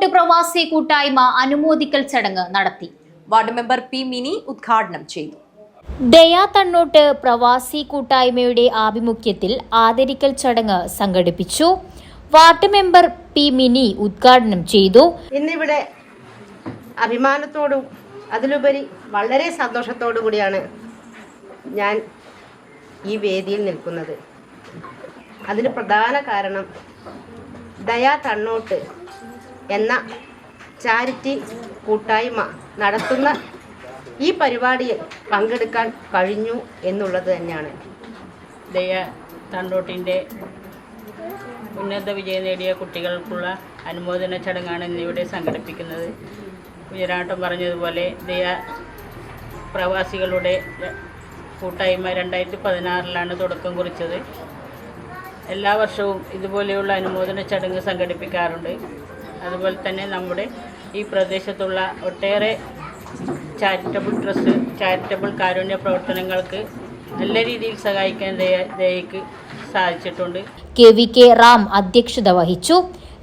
തണ്ണോട്ട് പ്രവാസി കൂട്ടായ്മ അനുമോദിക്കൽ ചടങ്ങ് നടത്തി. വാർഡ് മെമ്പർ പി മിനി ഉദ്ഘാടനം ചെയ്തു. ദയാ തണ്ണോട്ട് പ്രവാസി കൂട്ടായ്മയുടെ ആഭിമുഖ്യത്തിൽ ആദരിക്കൽ ചടങ്ങ് സംഘടിപ്പിച്ചു. വാർഡ് മെമ്പർ പി മിനി ഉദ്ഘാടനം ചെയ്തു. ഇന്നിവിടെ അഭിമാനത്തോടും അതിലുപരി വളരെ സന്തോഷത്തോടു കൂടിയാണ് ഞാൻ ഈ വേദിയിൽ നിൽക്കുന്നത്. അതിന് പ്രധാന കാരണം ദയാ തണ്ണോട്ട് എന്ന ചാരിറ്റി കൂട്ടായ്മ നടത്തുന്ന ഈ പരിപാടിയിൽ പങ്കെടുക്കാൻ കഴിഞ്ഞു എന്നുള്ളത് തന്നെയാണ്. ദയ തണ്ടോട്ടിന്റെ ഉന്നത വിജയം നേടിയ കുട്ടികൾക്കുള്ള അനുമോദന ചടങ്ങാണ് ഇന്നിവിടെ സംഘടിപ്പിക്കുന്നത്. കുഞ്ഞിരാട്ടം പറഞ്ഞതുപോലെ ദയ പ്രവാസികളുടെ കൂട്ടായ്മ രണ്ടായിരത്തി പതിനാറിലാണ് തുടക്കം കുറിച്ചത്. എല്ലാ വർഷവും ഇതുപോലെയുള്ള അനുമോദന ചടങ്ങ് സംഘടിപ്പിക്കാറുണ്ട്. അതുപോലെ തന്നെ നമ്മുടെ ഈ പ്രദേശത്തുള്ള ഒട്ടേറെ ചാരിറ്റബിൾ ട്രസ്റ്റ് ചാരിറ്റബിൾ കാരുണ്യ പ്രവർത്തനങ്ങൾക്ക് നല്ല രീതിയിൽ സഹായിക്കാൻ ദയ ദയക്ക് സാധിച്ചിട്ടുണ്ട്. കെ വി കെ റാം അധ്യക്ഷത വഹിച്ചു.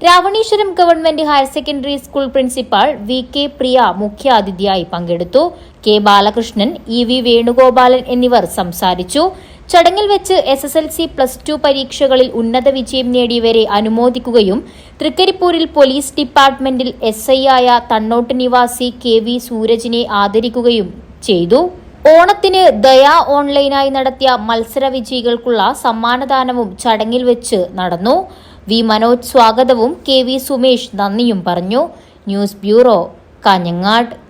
Ravaneeswaram government higher secondary school principal V K Priya മുഖ്യാതിഥിയായി പങ്കെടുത്തു. K Balakrishnan E V Venugopalan എന്നിവർ സംസാരിച്ചു. ചടങ്ങിൽ വെച്ച് S S L C plus two പരീക്ഷകളിൽ ഉന്നത വിജയം നേടിയവരെ അനുമോദിക്കുകയും തൃക്കരിപ്പൂരിൽ പോലീസ് ഡിപ്പാർട്ട്മെന്റിൽ എസ് ഐ ആയ തണ്ണോട്ട് നിവാസി കെ വി സൂരജിനെ ആദരിക്കുകയും ചെയ്തു. ഓണത്തിന് ദയാ ഓൺലൈനായി നടത്തിയ മത്സര വിജയികൾക്കുള്ള സമ്മാനദാനവും ചടങ്ങിൽ വെച്ച് നടന്നു. വി മനോജ് സ്വാഗതവും കെ വി സുമേഷ് നന്ദിയും പറഞ്ഞു. News bureau Kanhangad.